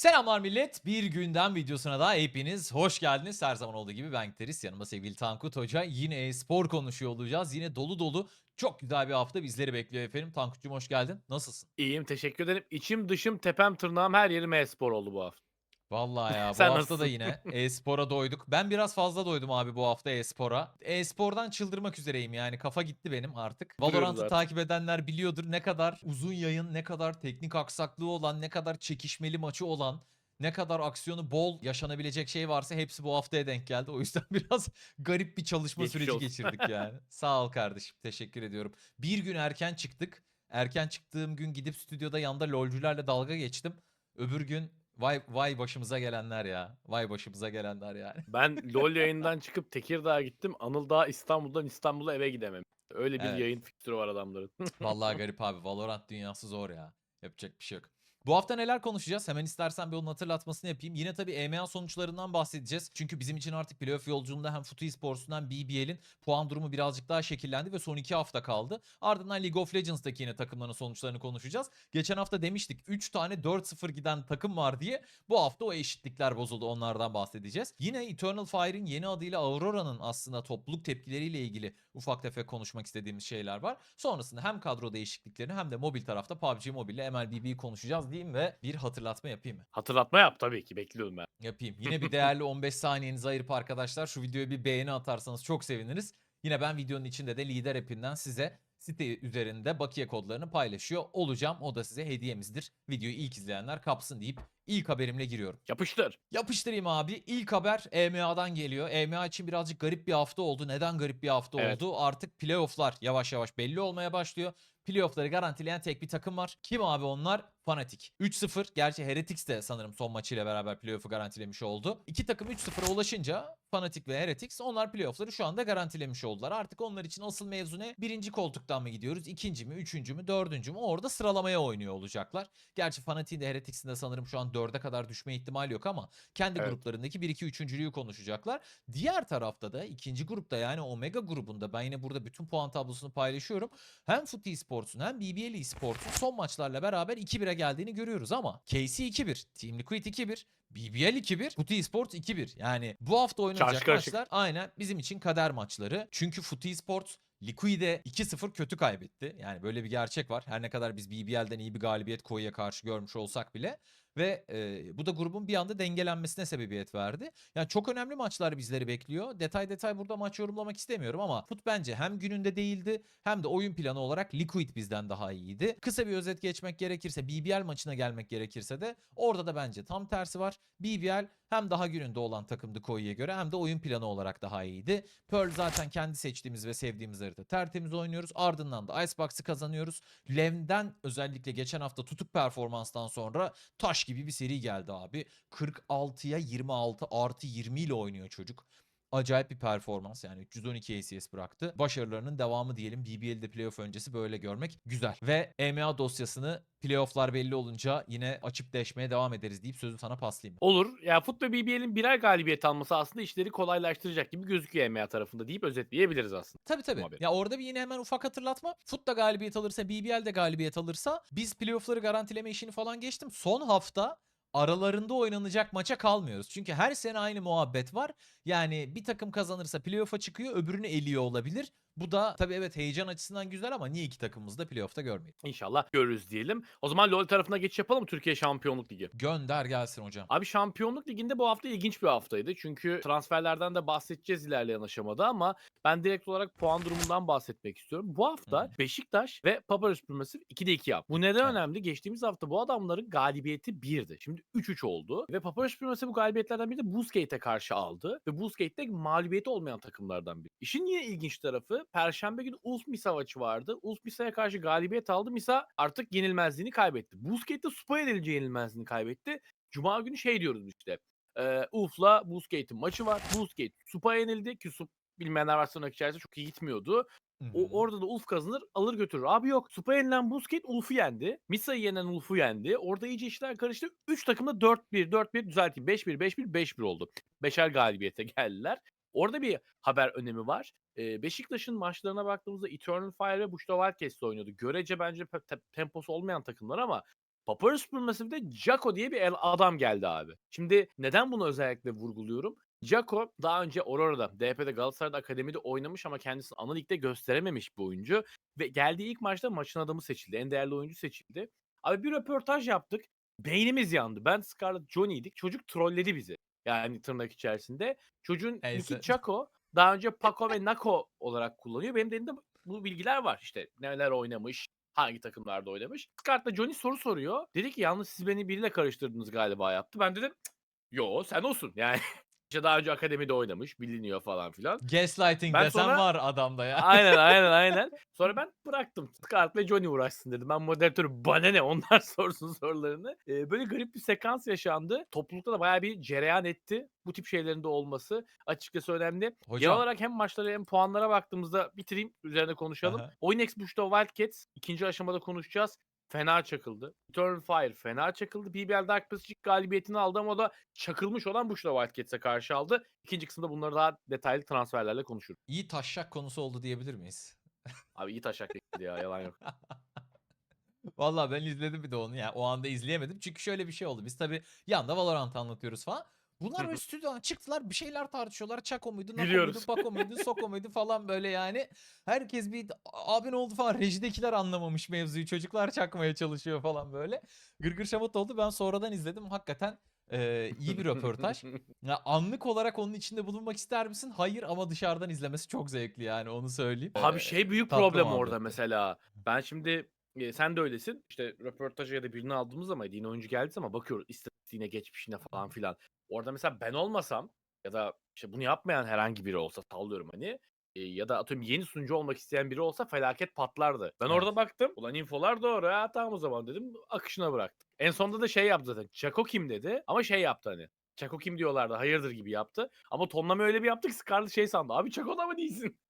Selamlar millet. Bir günden videosuna da hepiniz hoş geldiniz. Her zaman olduğu gibi ben Giteris. Yanımda sevgili Tankut Hoca. Yine e-spor konuşuyor olacağız. Yine dolu dolu çok güzel bir hafta bizleri bekliyor efendim. Tankut'cum hoş geldin. Nasılsın? İyiyim teşekkür ederim. İçim dışım tepem tırnağım her yerim e-spor oldu bu hafta. Vallahi ya bu Sen hafta da yine e-spora doyduk. Ben biraz fazla doydum abi bu hafta e-spora. E-spordan çıldırmak üzereyim yani kafa gitti benim artık. Valorant'ı takip edenler biliyordur ne kadar uzun yayın, ne kadar teknik aksaklığı olan, ne kadar çekişmeli maçı olan, ne kadar aksiyonu bol yaşanabilecek şey varsa hepsi bu haftaya denk geldi. O yüzden biraz garip bir çalışma Geçmiş süreci olsun. geçirdik yani. Sağ ol kardeşim teşekkür ediyorum. Bir gün erken çıktık. Erken çıktığım gün gidip stüdyoda yanda lolcularla dalga geçtim. Öbür gün vay vay başımıza gelenler ya. Vay başımıza gelenler yani. Ben LoL yayından çıkıp Tekirdağ'a gittim. Anıl daha İstanbul'dan İstanbul'a eve gidemem. Öyle bir Evet. yayın fikstürü var adamların. Vallahi garip abi. Valorant dünyası zor ya. Yapacak bir şey yok. Bu hafta neler konuşacağız? Hemen istersen bir onun hatırlatmasını yapayım. Yine tabii EMEA sonuçlarından bahsedeceğiz. Çünkü bizim için artık playoff yolculuğunda hem Futu Esports'un hem BBL'in puan durumu birazcık daha şekillendi ve son iki hafta kaldı. Ardından League of Legends'daki yine takımların sonuçlarını konuşacağız. Geçen hafta demiştik 3 tane 4-0 giden takım var diye. Bu hafta o eşitlikler bozuldu onlardan bahsedeceğiz. Yine Eternal Fire'in yeni adıyla Aurora'nın aslında topluluk tepkileriyle ilgili ufak tefek konuşmak istediğimiz şeyler var. Sonrasında hem kadro değişikliklerini hem de mobil tarafta PUBG Mobile ile MLBB'yi konuşacağız diyeyim ve bir hatırlatma yapayım mı? Hatırlatma yap tabii ki bekliyorum ben. Yapayım. Yine bir değerli 15 saniyenizi ayırıp arkadaşlar şu videoya bir beğeni atarsanız çok seviniriz. Yine ben videonun içinde de lider app'inden size site üzerinde bakiye kodlarını paylaşıyor olacağım. O da size hediyemizdir. Videoyu ilk izleyenler kapsın deyip ilk haberimle giriyorum. Yapıştır. Yapıştırayım abi. İlk haber EMEA'dan geliyor. EMEA için birazcık garip bir hafta oldu. Neden garip bir hafta Evet. oldu? Artık playoff'lar yavaş yavaş belli olmaya başlıyor. Playoff'ları garantileyen tek bir takım var. Kim abi onlar? Fnatic. 3-0. Gerçi Heretics de sanırım son maçıyla beraber playoff'u garantilemiş oldu. İki takım 3-0'a ulaşınca Fnatic ve Heretics onlar playoff'ları şu anda garantilemiş oldular. Artık onlar için asıl mevzu ne? Birinci koltuktan mı gidiyoruz? İkinci mi? Üçüncü mü? Dördüncü mü? Orada sıralamaya oynuyor olacaklar. Gerçi Fnatic'in de Heretics'in de sanırım şu an dörde kadar düşme ihtimali yok ama kendi Evet. gruplarındaki 1-2 üçüncülüğü konuşacaklar. Diğer tarafta da ikinci grupta yani Omega grubunda ben yine burada bütün puan tablosunu paylaşıyorum. Hem Foot Esports'un hem BBL Esports'un son maçlarla beraber 2-1'e geldiğini görüyoruz ama KC 2-1, Team Liquid 2-1, BBL 2-1, Foot Esports 2-1. Yani bu hafta oynanacak Çarşı maçlar aynen bizim için kader maçları. Çünkü Foot Esports Liquid'e 2-0 kötü kaybetti. Yani böyle bir gerçek var. Her ne kadar biz BBL'den iyi bir galibiyet Koi'ye karşı görmüş olsak bile. Ve e, bu da grubun bir anda dengelenmesine sebebiyet verdi. Yani çok önemli maçlar bizleri bekliyor. Detay detay burada maç yorumlamak istemiyorum ama Fut bence hem gününde değildi hem de oyun planı olarak Liquid bizden daha iyiydi. Kısa bir özet geçmek gerekirse BBL maçına gelmek gerekirse de orada da bence tam tersi var. BBL hem daha gününde olan takımdı Koi'ye göre hem de oyun planı olarak daha iyiydi. Pearl zaten kendi seçtiğimiz ve sevdiğimiz harita tertemiz oynuyoruz. Ardından da Icebox'ı kazanıyoruz. Lev'den özellikle geçen hafta tutuk performanstan sonra taş gibi bir seri geldi abi. 46'ya 26 artı 20 ile oynuyor çocuk. Acayip bir performans yani 312 ACS bıraktı. Başarılarının devamı diyelim BBL'de playoff öncesi böyle görmek güzel. Ve EMEA dosyasını playofflar belli olunca yine açıp deşmeye devam ederiz deyip sözü sana paslayayım. Olur. Ya ve BBL'in birer galibiyet alması aslında işleri kolaylaştıracak gibi gözüküyor EMEA tarafında deyip özetleyebiliriz aslında. Tabii tabii. Ya orada bir yine hemen ufak hatırlatma. Foot da galibiyet alırsa, BBL de galibiyet alırsa biz playoff'ları garantileme işini falan geçtim. Son hafta aralarında oynanacak maça kalmıyoruz. Çünkü her sene aynı muhabbet var. Yani bir takım kazanırsa playoff'a çıkıyor, öbürünü eliyor olabilir. Bu da tabii evet heyecan açısından güzel ama niye iki takımımız da playoff'ta görmeyelim? İnşallah görürüz diyelim. O zaman LoL tarafına geçiş yapalım Türkiye Şampiyonluk Ligi? Gönder gelsin hocam. Abi Şampiyonluk Ligi'nde bu hafta ilginç bir haftaydı. Çünkü transferlerden de bahsedeceğiz ilerleyen aşamada ama ben direkt olarak puan durumundan bahsetmek istiyorum. Bu hafta hı. Beşiktaş ve Papara Supermassive 2'de 2 yaptı. Bu neden Evet. önemli? Geçtiğimiz hafta bu adamların galibiyeti 1'di. Şimdi 3-3 oldu ve Papara Supermassive bu galibiyetlerden biri de Boozgate'e karşı aldı ve de mağlubiyeti olmayan takımlardan biri. İşin yine ilginç tarafı Perşembe günü Ulf Misa maçı vardı. Ulf Misa'ya karşı galibiyet aldı. Misa artık yenilmezliğini kaybetti. Boozgate de Supa edilince yenilmezliğini kaybetti. Cuma günü şey diyoruz işte. E, Ulf'la Boozgate'in maçı var. Boozgate Supa yenildi ki Sup bilmeyenler varsa içerisinde çok iyi gitmiyordu. O orada da Ulf kazanır alır götürür. Abi yok. Supa yenilen Boozgate Ulf'u yendi. Misa'yı yenen Ulf'u yendi. Orada iyice işler karıştı. 3 takım da 4-1 4-1 düzelteyim. 5-1 5-1 5-1 oldu. Beşer galibiyete geldiler. Orada bir haber önemi var. Beşiktaş'ın maçlarına baktığımızda Eternal Fire ve Bushra Wildcats'le oynuyordu. Görece bence pe- te- temposu olmayan takımlar ama Papara Supermassive'de Jaco diye bir el adam geldi abi. Şimdi neden bunu özellikle vurguluyorum? Jaco daha önce Aurora'da, DP'de Galatasaray'da akademide oynamış ama kendisini ana ligde gösterememiş bir oyuncu. Ve geldiği ilk maçta maçın adamı seçildi. En değerli oyuncu seçildi. Abi bir röportaj yaptık. Beynimiz yandı. Ben Scarlett Johnny'ydik. Çocuk trolledi bizi. Yani tırnak içerisinde. Çocuğun Neyse. Niki Chaco daha önce Paco ve Nako olarak kullanıyor. Benim de elimde bu bilgiler var. İşte neler oynamış, hangi takımlarda oynamış. Scarlett'la Johnny soru soruyor. Dedi ki yalnız siz beni biriyle karıştırdınız galiba yaptı. Ben dedim "Cık, yo sen olsun yani. İşte daha önce akademide oynamış, biliniyor falan filan. Gaslighting Ben desen sonra- var adamda ya. Aynen aynen aynen. Sonra ben bıraktım. Scarlett ve Johnny uğraşsın dedim. Ben moderatörü bana ne onlar sorsun sorularını. Ee, böyle garip bir sekans yaşandı. Toplulukta da bayağı bir cereyan etti. Bu tip şeylerin de olması açıkçası önemli. Genel Hocam olarak hem maçlara hem puanlara baktığımızda bitireyim. Üzerine konuşalım. Aha. Oynex Bush'ta Wildcats ikinci aşamada konuşacağız. Fena çakıldı. Eternal Fire fena çakıldı. BBL Dark Passage galibiyetini aldı ama o da çakılmış olan Bush'ta Wildcats'e karşı aldı. İkinci kısımda bunları daha detaylı transferlerle konuşuruz. iyi taşşak konusu oldu diyebilir miyiz? Abi iyi taşak geçti ya yalan yok. Vallahi ben izledim bir de onu ya. O anda izleyemedim. Çünkü şöyle bir şey oldu. Biz tabii yanda Valorant anlatıyoruz falan. Bunlar böyle stüdyodan çıktılar bir şeyler tartışıyorlar. Çako muydu, Nako muydu, Pako muydu, Soko muydu falan böyle yani. Herkes bir abi ne oldu falan. Rejidekiler anlamamış mevzuyu. Çocuklar çakmaya çalışıyor falan böyle. Gırgır şamata oldu. Ben sonradan izledim. Hakikaten e, iyi bir röportaj. Ya anlık olarak onun içinde bulunmak ister misin? Hayır ama dışarıdan izlemesi çok zevkli yani onu söyleyeyim. Abi Ee, şey büyük tatlı problem muhabbet. orada mesela. Ben şimdi e, sen de öylesin. İşte röportaja ya da birini aldığımız zaman yeni oyuncu geldi ama bakıyoruz istatistiğine, geçmişine falan filan. Orada mesela ben olmasam ya da işte bunu yapmayan herhangi biri olsa sallıyorum hani e, ya da atıyorum yeni sunucu olmak isteyen biri olsa felaket patlardı. Ben orada Evet. baktım. Ulan infolar doğru. Ha tamam o zaman dedim. Akışına bıraktım. En sonunda da şey yaptı zaten. Çako kim dedi ama şey yaptı hani. Çako kim diyorlardı hayırdır gibi yaptı. Ama tonlama öyle bir yaptı ki Scarlett şey sandı. Abi Çako da mı değilsin?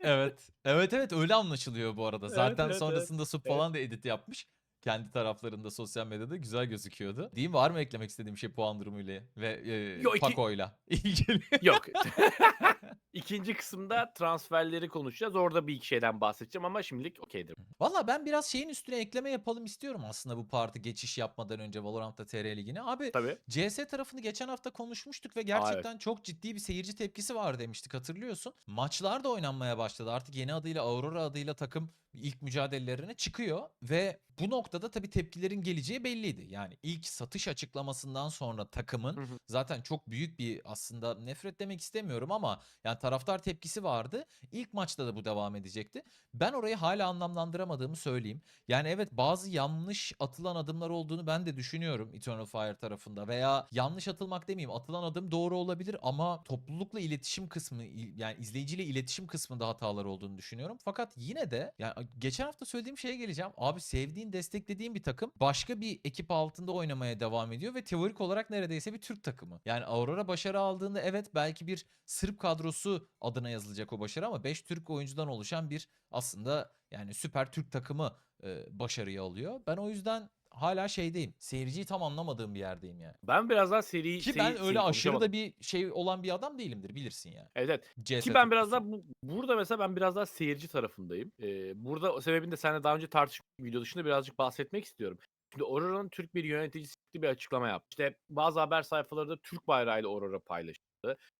Evet. Evet evet öyle anlaşılıyor bu arada. Zaten evet, sonrasında Sup Evet. falan da edit yapmış. Kendi taraflarında sosyal medyada güzel gözüküyordu. Değil mi? Var mı eklemek istediğim şey puan durumuyla ve e, Yo, iki- Paco'yla ilgili? Yok. İkinci kısımda transferleri konuşacağız. Orada bir iki şeyden bahsedeceğim ama şimdilik okeydir. Valla ben biraz şeyin üstüne ekleme yapalım istiyorum aslında bu parti geçiş yapmadan önce Valorant'ta TR Ligi'ne. Abi Tabii. CS tarafını geçen hafta konuşmuştuk ve gerçekten çok ciddi bir seyirci tepkisi var demiştik hatırlıyorsun. Maçlar da oynanmaya başladı. Artık yeni adıyla Aurora adıyla takım ilk mücadelelerine çıkıyor ve bu noktada tabii tepkilerin geleceği belliydi. Yani ilk satış açıklamasından sonra takımın Hı hı. zaten çok büyük bir aslında nefret demek istemiyorum ama yani taraftar tepkisi vardı. İlk maçta da bu devam edecekti. Ben orayı hala anlamlandıramadığımı söyleyeyim. Yani evet bazı yanlış atılan adımlar olduğunu ben de düşünüyorum Eternal Fire tarafında veya yanlış atılmak demeyeyim atılan adım doğru olabilir ama toplulukla iletişim kısmı yani izleyiciyle iletişim kısmında hatalar olduğunu düşünüyorum. Fakat yine de yani geçen hafta söylediğim şeye geleceğim. Abi sevdiğin desteklediğin bir takım başka bir ekip altında oynamaya devam ediyor ve teorik olarak neredeyse bir Türk takımı. Yani Aurora başarı aldığında evet belki bir Sırp kadrosu adına yazılacak o başarı ama 5 Türk oyuncudan oluşan bir aslında yani süper Türk takımı e, başarıyı alıyor. Ben o yüzden hala şeydeyim. Seyirciyi tam anlamadığım bir yerdeyim yani. Ben biraz daha seri... Ki seri- ben seri öyle aşırı da bir şey olan bir adam değilimdir bilirsin yani. Evet, evet. CS Ki ben biraz daha bu, burada mesela ben biraz daha seyirci tarafındayım. Ee, burada o sebebini de seninle daha önce tartıştık video dışında birazcık bahsetmek istiyorum. Şimdi Aurora'nın Türk bir yöneticisi bir açıklama yaptı. İşte bazı haber sayfaları da Türk bayrağıyla Aurora paylaştı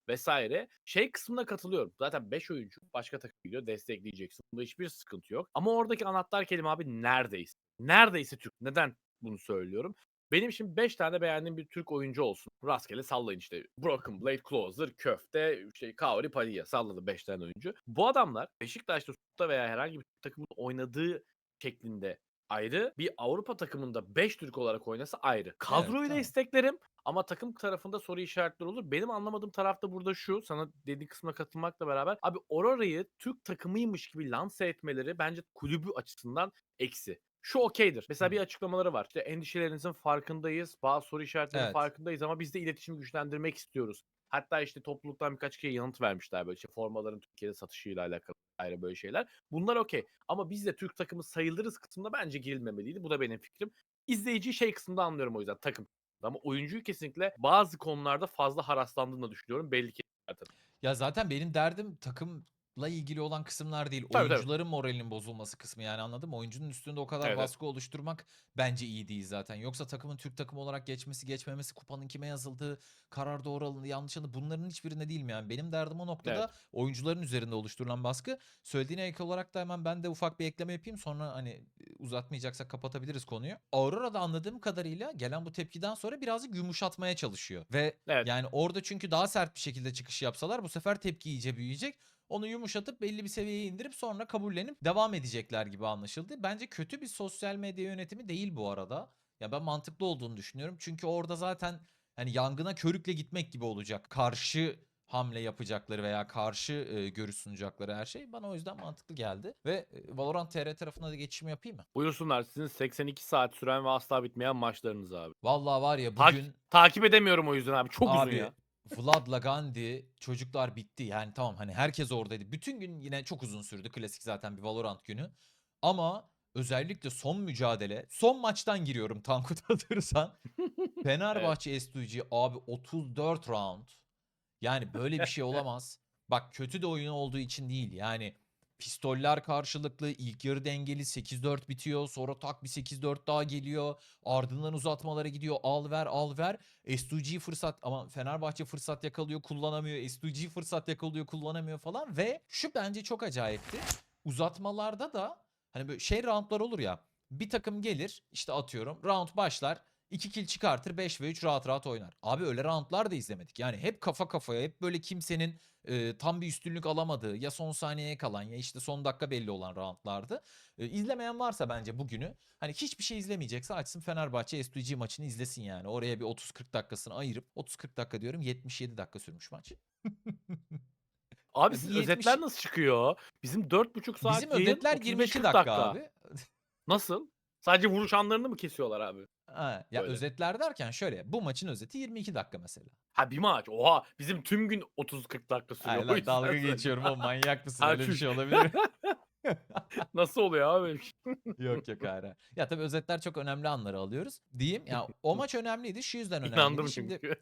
vesaire. Şey kısmına katılıyorum. Zaten 5 oyuncu başka takım gidiyor destekleyeceksin. Bunda hiçbir sıkıntı yok. Ama oradaki anahtar kelime abi neredeyse. Neredeyse Türk. Neden bunu söylüyorum? Benim şimdi 5 tane beğendiğim bir Türk oyuncu olsun. Rastgele sallayın işte. Broken Blade, Closer, Köfte, şey, Kaori, Padilla salladı 5 tane oyuncu. Bu adamlar Beşiktaş'ta, Sut'ta veya herhangi bir takımın oynadığı şeklinde ayrı. Bir Avrupa takımında 5 Türk olarak oynasa ayrı. Kadroyu da tamam. isteklerim ama takım tarafında soru işaretleri olur. Benim anlamadığım taraf da burada şu. Sana dediğin kısmına katılmakla beraber. Abi Aurora'yı Türk takımıymış gibi lanse etmeleri bence kulübü açısından eksi. Şu okeydir. Mesela bir açıklamaları var. İşte endişelerinizin farkındayız. Bazı soru işaretlerinin Evet. farkındayız ama biz de iletişimi güçlendirmek istiyoruz. Hatta işte topluluktan birkaç kere yanıt vermişler böyle işte formaların Türkiye'de satışıyla alakalı ayrı böyle şeyler. Bunlar okey. Ama biz de Türk takımı sayılırız kısmında bence girilmemeliydi. Bu da benim fikrim. İzleyiciyi şey kısmında anlıyorum o yüzden takım. Ama oyuncuyu kesinlikle bazı konularda fazla haraslandığını düşünüyorum. Belli ki zaten. Ya zaten benim derdim takım ilgili olan kısımlar değil. Tabii, tabii. Oyuncuların moralinin bozulması kısmı yani anladın mı? Oyuncunun üstünde o kadar Evet, baskı oluşturmak bence iyi değil zaten. Yoksa takımın Türk takımı olarak geçmesi, geçmemesi, kupanın kime yazıldığı, karar doğru alındı, yanlış alındı bunların hiçbirine değil mi yani? Benim derdim o noktada Evet. oyuncuların üzerinde oluşturulan baskı. Söylediğine ek olarak da hemen ben de ufak bir ekleme yapayım. Sonra hani e, uzatmayacaksak kapatabiliriz konuyu. Aurora da anladığım kadarıyla gelen bu tepkiden sonra birazcık yumuşatmaya çalışıyor. Ve Evet. yani orada çünkü daha sert bir şekilde çıkış yapsalar bu sefer tepki iyice büyüyecek. Onu yumuşatıp belli bir seviyeye indirip sonra kabullenip devam edecekler gibi anlaşıldı. Bence kötü bir sosyal medya yönetimi değil bu arada. Ya ben mantıklı olduğunu düşünüyorum. Çünkü orada zaten hani yangına körükle gitmek gibi olacak. Karşı hamle yapacakları veya karşı e, görüş sunacakları her şey bana o yüzden mantıklı geldi. Ve e, Valorant TR tarafına da geçişimi yapayım mı? Buyursunlar sizin 82 saat süren ve asla bitmeyen maçlarınız abi. Vallahi var ya bugün Takip edemiyorum o yüzden abi. Çok uzun Abi ya. Vlad'la Gandhi çocuklar bitti. Yani tamam hani herkes oradaydı. Bütün gün yine çok uzun sürdü. Klasik zaten bir Valorant günü. Ama özellikle son mücadele, son maçtan giriyorum Tankut hatırırsan. Fenerbahçe S2G abi 34 round. Yani böyle bir şey olamaz. Bak kötü de oyun olduğu için değil. Yani pistoller karşılıklı ilk yarı dengeli 8-4 bitiyor. Sonra tak bir 8-4 daha geliyor. Ardından uzatmalara gidiyor. Al ver al ver. S2G fırsat ama Fenerbahçe fırsat yakalıyor kullanamıyor. S2G fırsat yakalıyor kullanamıyor falan. Ve şu bence çok acayipti. Uzatmalarda da hani böyle şey roundlar olur ya. Bir takım gelir işte atıyorum round başlar. 2 kill çıkartır 5 ve 3 rahat rahat oynar. Abi öyle roundlar da izlemedik. Yani hep kafa kafaya hep böyle kimsenin e, tam bir üstünlük alamadığı ya son saniyeye kalan ya işte son dakika belli olan roundlardı. E, izlemeyen varsa bence bugünü hani hiçbir şey izlemeyecekse açsın Fenerbahçe S2G maçını izlesin yani. Oraya bir 30-40 dakikasını ayırıp 30-40 dakika diyorum 77 dakika sürmüş maç. Abi sizin bir özetler 70 nasıl çıkıyor? Bizim 4,5 saat Bizim yayın özetler 35-40 22 dakika, abi. Nasıl? Sadece vuruş anlarını mı kesiyorlar abi? Ha, ya Böyle. özetler derken şöyle bu maçın özeti 22 dakika mesela. Ha bir maç. Oha bizim tüm gün 30-40 dakika sürüyor. Ay O lan yüzden dalga söylüyorum. geçiyorum o manyak mısın Ha, öyle bir çünkü- şey olabilir mi? Nasıl oluyor abi? yok yok hayır. Ya tabii özetler çok önemli anları alıyoruz. Diyeyim ya o maç önemliydi şu yüzden önemliydi. İnandım Şimdi çünkü.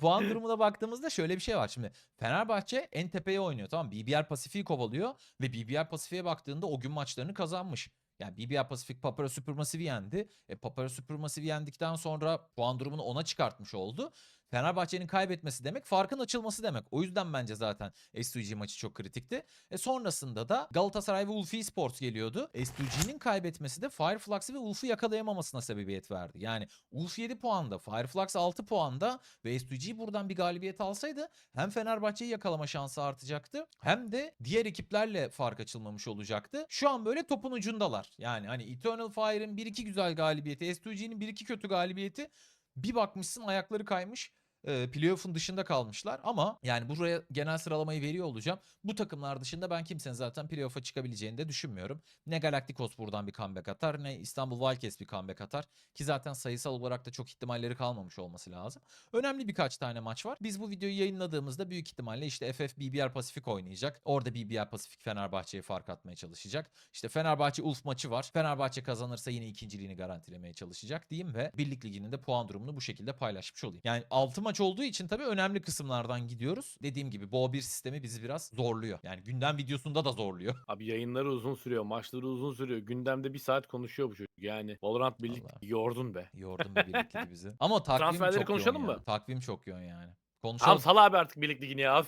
puan durumuna baktığımızda şöyle bir şey var. Şimdi Fenerbahçe en tepeye oynuyor tamam mı? BBR Pasifik'i kovalıyor ve BBR Pasifik'e baktığında o gün maçlarını kazanmış. Yani BBR Pasifik Papara Supermassive'i yendi. E, Papara Supermassive'i yendikten sonra puan durumunu ona çıkartmış oldu. Fenerbahçe'nin kaybetmesi demek farkın açılması demek. O yüzden bence zaten S2G maçı çok kritikti. E sonrasında da Galatasaray ve Ulfi Sports geliyordu. S2G'nin kaybetmesi de Fireflux'ı ve Ulfi yakalayamamasına sebebiyet verdi. Yani Ulfi 7 puanda, Fireflux 6 puanda ve S2G buradan bir galibiyet alsaydı hem Fenerbahçe'yi yakalama şansı artacaktı hem de diğer ekiplerle fark açılmamış olacaktı. Şu an böyle topun ucundalar. Yani hani Eternal Fire'ın 1-2 güzel galibiyeti, S2G'nin 1-2 kötü galibiyeti bir bakmışsın ayakları kaymış. E, playoff'un dışında kalmışlar ama yani buraya genel sıralamayı veriyor olacağım. Bu takımlar dışında ben kimsenin zaten playoff'a çıkabileceğini de düşünmüyorum. Ne Galacticos buradan bir comeback atar ne İstanbul Wildcats bir comeback atar. Ki zaten sayısal olarak da çok ihtimalleri kalmamış olması lazım. Önemli birkaç tane maç var. Biz bu videoyu yayınladığımızda büyük ihtimalle işte FF BBR Pasifik oynayacak. Orada BBR Pasifik Fenerbahçe'ye fark atmaya çalışacak. İşte Fenerbahçe Ulf maçı var. Fenerbahçe kazanırsa yine ikinciliğini garantilemeye çalışacak diyeyim ve Birlik Ligi'nin de puan durumunu bu şekilde paylaşmış olayım. Yani 6 maç olduğu için tabii önemli kısımlardan gidiyoruz. Dediğim gibi Bo 1 sistemi bizi biraz zorluyor. Yani gündem videosunda da zorluyor. Abi yayınları uzun sürüyor, maçları uzun sürüyor. Gündemde bir saat konuşuyor bu çocuk. Yani Valorant birlik Vallahi. yordun be. Yordun bir Birlik Ligi bizi. Ama takvim Transferleri çok konuşalım yoğun mı? Takvim çok yoğun yani. Tamam Konuşalım. sal abi artık birlik ligini ya.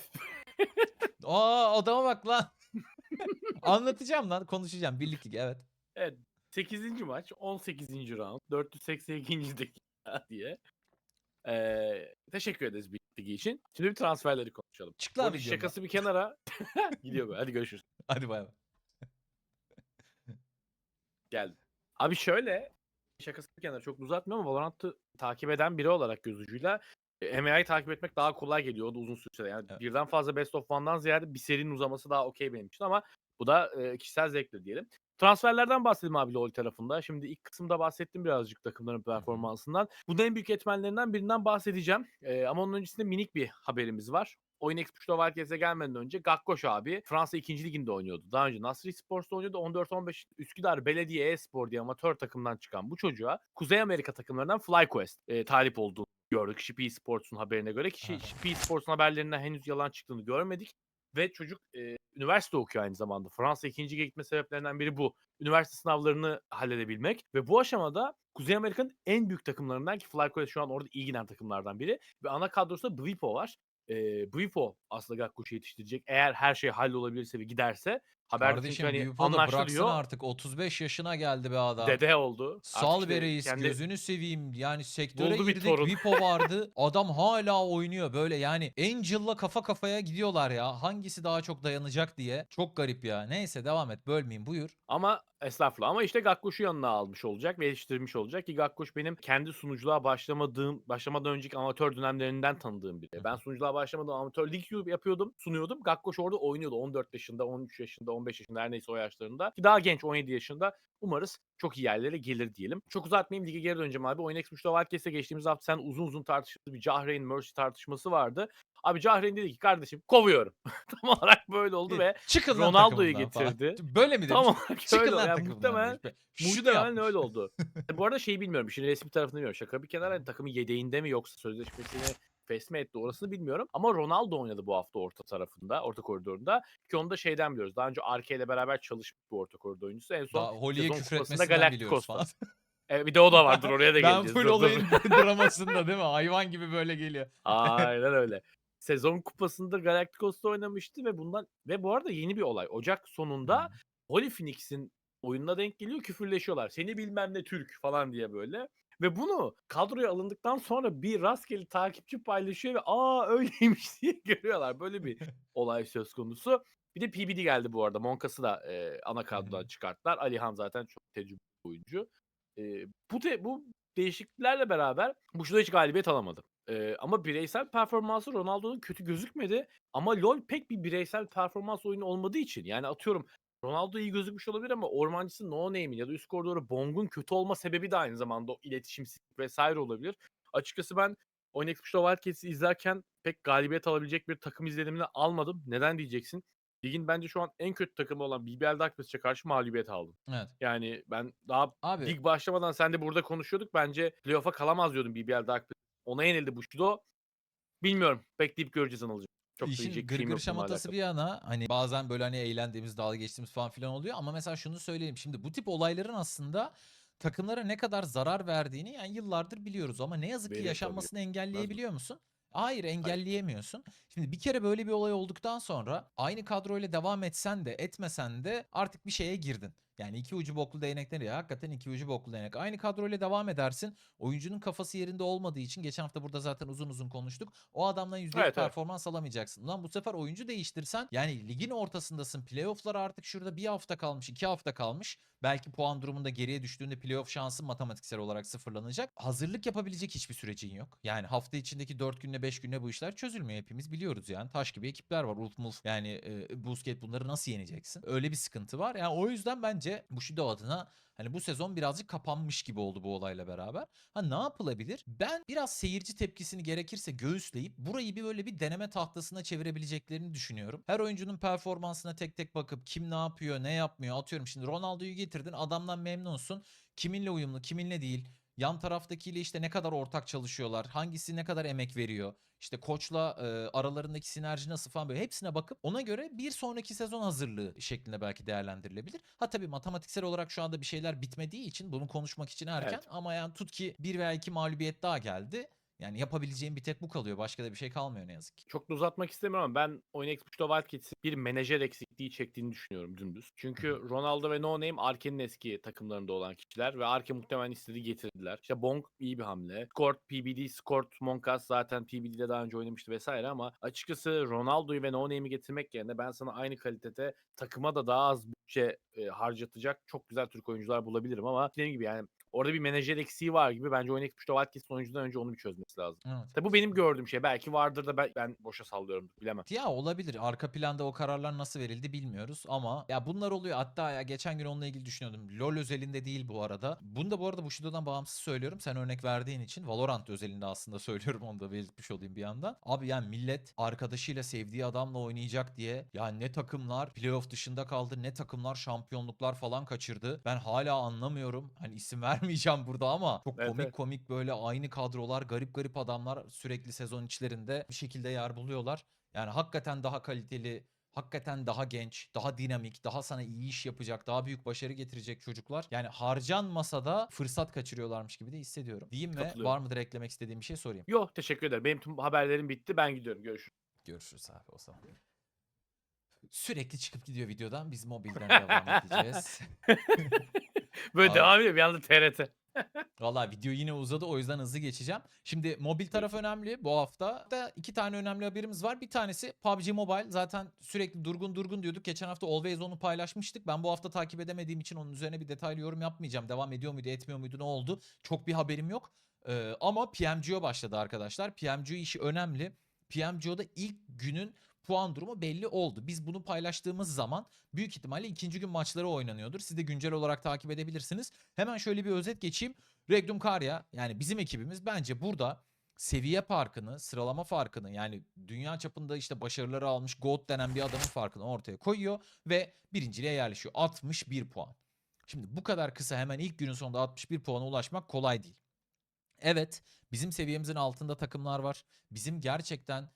Aa adama bak lan. Anlatacağım lan konuşacağım. Birlik Ligi evet. Evet. 8. maç 18. round 482. dakika diye. Ee, teşekkür ederiz Birlik Ligi için. Şimdi bir transferleri konuşalım. Çık lan Bu videomdan. şakası bir kenara. Gidiyor böyle. Hadi görüşürüz. Hadi bay bay. Geldi. Abi şöyle şakası bir kenara çok uzatmıyorum ama Valorant'ı takip eden biri olarak göz ucuyla e, MA'yı takip etmek daha kolay geliyor. O da uzun sürede. Yani Evet. birden fazla Best of One'dan ziyade bir serinin uzaması daha okey benim için ama bu da e, kişisel zevktir diyelim. Transferlerden bahsedelim abi LoL tarafında. Şimdi ilk kısımda bahsettim birazcık takımların performansından. Bunun en büyük etmenlerinden birinden bahsedeceğim. E, ama onun öncesinde minik bir haberimiz var. Oyun Expo'da Valkes'e gelmeden önce Gakkoş abi Fransa 2. liginde oynuyordu. Daha önce Nasri Spor'da oynuyordu. 14-15 Üsküdar Belediye e-spor diye amatör takımdan çıkan bu çocuğa Kuzey Amerika takımlarından FlyQuest e, talip olduğunu gördük. Shippy Sports'un haberine göre ki. Shippy Sports'un haberlerinden henüz yalan çıktığını görmedik. Ve çocuk e, üniversite okuyor aynı zamanda. Fransa ikinci gitme sebeplerinden biri bu. Üniversite sınavlarını halledebilmek. Ve bu aşamada Kuzey Amerika'nın en büyük takımlarından ki Flyco şu an orada iyi giden takımlardan biri. Ve ana kadrosunda Bwipo var. E, Bwipo aslında Gakkuş'u yetiştirecek. Eğer her şey hallolabilirse ve giderse. Çünkü Kardeşim hani Büyüpo da bıraksana anlaşılıyor. artık 35 yaşına geldi be adam. Dede oldu. Artık Sal işte be reis kendi- gözünü seveyim yani sektöre Buldu bir girdik torun. Vipo vardı adam hala oynuyor böyle yani Angel'la kafa kafaya gidiyorlar ya hangisi daha çok dayanacak diye çok garip ya neyse devam et bölmeyeyim buyur. Ama estağfurullah ama işte Gakkuş'u yanına almış olacak ve yetiştirmiş olacak ki Gakkuş benim kendi sunuculuğa başlamadığım, başlamadan önceki amatör dönemlerinden tanıdığım biri. Ben sunuculuğa başlamadan amatör lig yapıyordum, sunuyordum. Gakkuş orada oynuyordu 14 yaşında, 13 yaşında, 15 yaşında her neyse o yaşlarında. Ki daha genç 17 yaşında. Umarız çok iyi yerlere gelir diyelim. Çok uzatmayayım lige geri döneceğim abi. Oyun Expo Wildcats'te geçtiğimiz hafta sen uzun uzun tartıştığın bir Cahreyn Mercy tartışması vardı. Abi Cahreyn dedi ki kardeşim kovuyorum. Tam olarak böyle oldu ve Çıkın Ronaldo'yu takımımdan falan. getirdi. Böyle mi demiş? tam olarak Çıkın öyle. lan Yani muhtemelen Muhtemelen öyle oldu. E, Bu arada şeyi bilmiyorum. İşin resmi tarafını bilmiyorum. Şaka bir kenara hani takımın yedeğinde mi yoksa sözleşmesini fesme etti orasını bilmiyorum. Ama Ronaldo oynadı bu hafta orta tarafında, orta koridorunda. Ki onu da şeyden biliyoruz. Daha önce Arke ile beraber çalışmış bu orta koridor oyuncusu. En son Daha Holly'e küfür etmesinden Galacticos'ta. falan. E, bir de o da vardır oraya da ben geleceğiz. full dur, dur. olayın dramasında değil mi? Hayvan gibi böyle geliyor. Aynen öyle. Sezon kupasında Galacticos'ta oynamıştı ve bundan ve bu arada yeni bir olay. Ocak sonunda Holy Phoenix'in oyununa denk geliyor küfürleşiyorlar. Seni bilmem ne Türk falan diye böyle. Ve bunu kadroya alındıktan sonra bir rastgele takipçi paylaşıyor ve aa öyleymiş diye görüyorlar. Böyle bir olay söz konusu. Bir de PBD geldi bu arada. Monkas'ı da e, ana kadrodan çıkarttılar. Alihan zaten çok tecrübeli oyuncu. E, bu te, bu değişikliklerle beraber Bushido hiç galibiyet alamadı. E, ama bireysel performansı Ronaldo'nun kötü gözükmedi. Ama LoL pek bir bireysel performans oyunu olmadığı için yani atıyorum Ronaldo iyi gözükmüş olabilir ama ormancısı No Name'in ya da üst koridoru Bong'un kötü olma sebebi de aynı zamanda o iletişimsizlik vesaire olabilir. Açıkçası ben Oyun Expo Wildcats'i izlerken pek galibiyet alabilecek bir takım izlenimini almadım. Neden diyeceksin? Ligin bence şu an en kötü takımı olan BBL Darkness'e karşı mağlubiyet aldım. Evet. Yani ben daha Abi lig başlamadan sen de burada konuşuyorduk. Bence playoff'a kalamaz diyordum BBL Darkness. Ona yenildi Bushido. Bilmiyorum. Bekleyip göreceğiz anılacak. Çok da İşin şeyim gırgır yok bununla şamatası alakalı. bir yana hani bazen böyle hani eğlendiğimiz dalga geçtiğimiz falan filan oluyor ama mesela şunu söyleyeyim şimdi bu tip olayların aslında takımlara ne kadar zarar verdiğini yani yıllardır biliyoruz ama ne yazık ki Veriyor tabii. yaşanmasını engelleyebiliyor musun? Hayır engelleyemiyorsun. Şimdi bir kere böyle bir olay olduktan sonra aynı kadroyla devam etsen de etmesen de artık bir şeye girdin. Yani iki ucu boklu değnekler ya hakikaten iki ucu boklu değnek. Aynı kadroyla devam edersin. Oyuncunun kafası yerinde olmadığı için geçen hafta burada zaten uzun uzun konuştuk. O adamdan %100 Evet, evet. performans alamayacaksın. Ulan bu sefer oyuncu değiştirsen yani ligin ortasındasın. Playoff'lar artık şurada bir hafta kalmış, iki hafta kalmış. Belki puan durumunda geriye düştüğünde playoff şansın matematiksel olarak sıfırlanacak. Hazırlık yapabilecek hiçbir sürecin yok. Yani hafta içindeki 4 günle 5 günle bu işler çözülmüyor. Hepimiz biliyoruz yani. Taş gibi ekipler var. Ulf Mulf yani e, Busquets bunları nasıl yeneceksin? Öyle bir sıkıntı var. Yani o yüzden bence Bushido adına Hani bu sezon birazcık kapanmış gibi oldu bu olayla beraber. Ha ne yapılabilir? Ben biraz seyirci tepkisini gerekirse göğüsleyip burayı bir böyle bir deneme tahtasına çevirebileceklerini düşünüyorum. Her oyuncunun performansına tek tek bakıp kim ne yapıyor, ne yapmıyor atıyorum. Şimdi Ronaldo'yu getirdin, adamdan memnunsun. Kiminle uyumlu, kiminle değil. Yan taraftakiyle işte ne kadar ortak çalışıyorlar, hangisi ne kadar emek veriyor. İşte koçla e, aralarındaki sinerji nasıl falan böyle hepsine bakıp ona göre bir sonraki sezon hazırlığı şeklinde belki değerlendirilebilir. Ha tabii matematiksel olarak şu anda bir şeyler bitmediği için bunu konuşmak için erken Evet. ama yani tut ki bir veya iki mağlubiyet daha geldi. Yani yapabileceğim bir tek bu kalıyor. Başka da bir şey kalmıyor ne yazık ki. Çok da uzatmak istemiyorum ama ben Oyun Expo Wildcats'in bir menajer eksikliği çektiğini düşünüyorum dümdüz. Çünkü Ronaldo ve No Name Arke'nin eski takımlarında olan kişiler ve Arke muhtemelen istediği getirdiler. İşte Bong iyi bir hamle. Skort, PBD, Skort, Monkas zaten PBD'de daha önce oynamıştı vesaire ama açıkçası Ronaldo'yu ve No Name'i getirmek yerine ben sana aynı kalitede takıma da daha az bütçe e, harcatacak çok güzel Türk oyuncular bulabilirim ama dediğim gibi yani orada bir menajer eksiği var gibi bence Oyun Expo Wildcats'in oyuncudan önce onu bir çözmesi lazım. Evet. Tabi bu benim gördüğüm şey. Belki vardır da ben, ben boşa sallıyorum. Bilemem. Ya olabilir. Arka planda o kararlar nasıl verildi bilmiyoruz ama ya bunlar oluyor. Hatta ya geçen gün onunla ilgili düşünüyordum. LoL özelinde değil bu arada. Bunu da bu arada Bushido'dan bağımsız söylüyorum. Sen örnek verdiğin için Valorant özelinde aslında söylüyorum onu da belirtmiş olayım bir yandan. Abi yani millet arkadaşıyla sevdiği adamla oynayacak diye ya ne takımlar playoff dışında kaldı ne takımlar şampiyonluklar falan kaçırdı. Ben hala anlamıyorum. Hani isim vermeyeceğim burada ama çok Evet, komik evet. komik böyle aynı kadrolar garip garip adamlar sürekli sezon içlerinde bir şekilde yer buluyorlar. Yani hakikaten daha kaliteli hakikaten daha genç, daha dinamik, daha sana iyi iş yapacak, daha büyük başarı getirecek çocuklar. Yani harcanmasa da fırsat kaçırıyorlarmış gibi de hissediyorum. Diyeyim mi? Katılıyorum. Var mıdır eklemek istediğim bir şey sorayım. Yok teşekkür ederim. Benim tüm haberlerim bitti. Ben gidiyorum. Görüşürüz. Görüşürüz abi o zaman. Sürekli çıkıp gidiyor videodan. Biz mobilden devam edeceğiz. Böyle Abi- devam ediyor. Bir anda TRT. Valla video yine uzadı o yüzden hızlı geçeceğim. Şimdi mobil taraf önemli. Bu hafta da iki tane önemli haberimiz var. Bir tanesi PUBG Mobile. Zaten sürekli durgun durgun diyorduk. Geçen hafta Always onu paylaşmıştık. Ben bu hafta takip edemediğim için onun üzerine bir detaylı yorum yapmayacağım. Devam ediyor muydu etmiyor muydu ne oldu? Çok bir haberim yok. Ee, ama PMGO başladı arkadaşlar. PMGO işi önemli. PMGO'da ilk günün puan durumu belli oldu. Biz bunu paylaştığımız zaman büyük ihtimalle ikinci gün maçları oynanıyordur. Siz de güncel olarak takip edebilirsiniz. Hemen şöyle bir özet geçeyim. Regnum Karya yani bizim ekibimiz bence burada seviye farkını, sıralama farkını yani dünya çapında işte başarıları almış GOAT denen bir adamın farkını ortaya koyuyor ve birinciliğe yerleşiyor. 61 puan. Şimdi bu kadar kısa hemen ilk günün sonunda 61 puana ulaşmak kolay değil. Evet, bizim seviyemizin altında takımlar var. Bizim gerçekten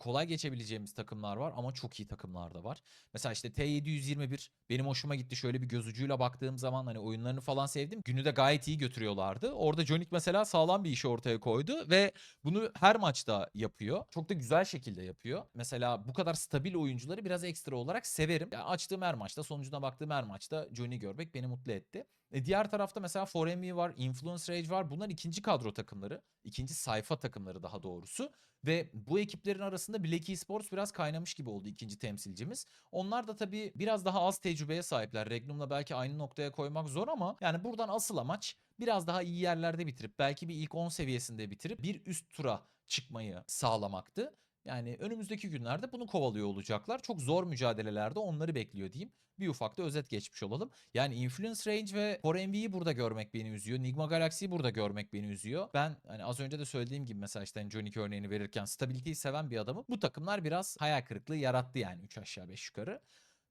kolay geçebileceğimiz takımlar var ama çok iyi takımlar da var. Mesela işte T721 benim hoşuma gitti. Şöyle bir göz ucuyla baktığım zaman hani oyunlarını falan sevdim. Günü de gayet iyi götürüyorlardı. Orada Jonik mesela sağlam bir işi ortaya koydu ve bunu her maçta yapıyor. Çok da güzel şekilde yapıyor. Mesela bu kadar stabil oyuncuları biraz ekstra olarak severim. Yani açtığım her maçta, sonucuna baktığım her maçta Johnny görmek beni mutlu etti. E diğer tarafta mesela 4MV var, Influence Rage var. Bunlar ikinci kadro takımları. ikinci sayfa takımları daha doğrusu. Ve bu ekiplerin arasında Black Esports biraz kaynamış gibi oldu ikinci temsilcimiz. Onlar da tabii biraz daha az tecrübeye sahipler. Regnum'la belki aynı noktaya koymak zor ama yani buradan asıl amaç biraz daha iyi yerlerde bitirip belki bir ilk 10 seviyesinde bitirip bir üst tura çıkmayı sağlamaktı. Yani önümüzdeki günlerde bunu kovalıyor olacaklar. Çok zor mücadelelerde onları bekliyor diyeyim. Bir ufak da özet geçmiş olalım. Yani Influence Range ve 4MV'yi burada görmek beni üzüyor. Nigma Galaxy'yi burada görmek beni üzüyor. Ben hani az önce de söylediğim gibi mesela işte hani örneğini verirken stabiliteyi seven bir adamım. Bu takımlar biraz hayal kırıklığı yarattı yani 3 aşağı 5 yukarı.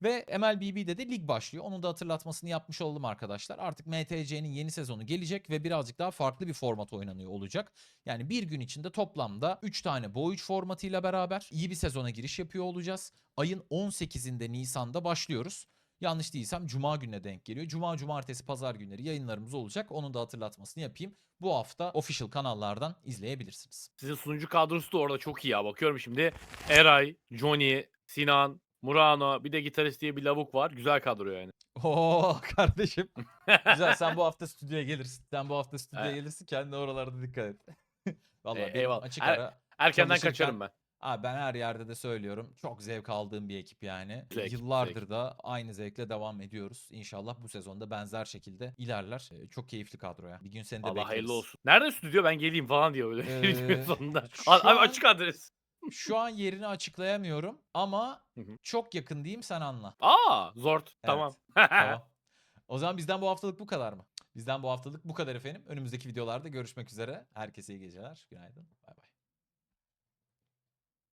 Ve MLBB'de de lig başlıyor. Onun da hatırlatmasını yapmış oldum arkadaşlar. Artık MTC'nin yeni sezonu gelecek ve birazcık daha farklı bir format oynanıyor olacak. Yani bir gün içinde toplamda 3 tane Bo 3 formatıyla beraber iyi bir sezona giriş yapıyor olacağız. Ayın 18'inde Nisan'da başlıyoruz. Yanlış değilsem cuma gününe denk geliyor. Cuma, cumartesi, pazar günleri yayınlarımız olacak. Onun da hatırlatmasını yapayım. Bu hafta official kanallardan izleyebilirsiniz. Sizin sunucu kadrosu da orada çok iyi ya. Bakıyorum şimdi. Eray, Johnny, Sinan, Murano, bir de gitarist diye bir lavuk var. Güzel kadro yani. Oo kardeşim. Güzel sen bu hafta stüdyoya gelirsin. Sen bu hafta stüdyoya Evet. gelirsin. Kendine oralarda dikkat et. Vallahi E, benim eyvallah. açık Er- ara Erkenden Çalışırken- kaçarım ben. Abi ben her yerde de söylüyorum. Çok zevk aldığım bir ekip yani. Zevk, Yıllardır zevk. da aynı zevkle devam ediyoruz. İnşallah bu sezonda benzer şekilde ilerler. Ee, Çok keyifli kadro ya. Bir gün seni de Allah bekleriz. hayırlı olsun. Nerede stüdyo ben geleyim falan diyor böyle Ee, sonunda. şu abi an- açık adres. Şu an yerini açıklayamıyorum ama Hı hı. çok yakın diyeyim sen anla. Aa zort. Tamam. Tamam. O zaman bizden bu haftalık bu kadar mı? Bizden bu haftalık bu kadar efendim. Önümüzdeki videolarda görüşmek üzere. Herkese iyi geceler. Günaydın. Bay bay.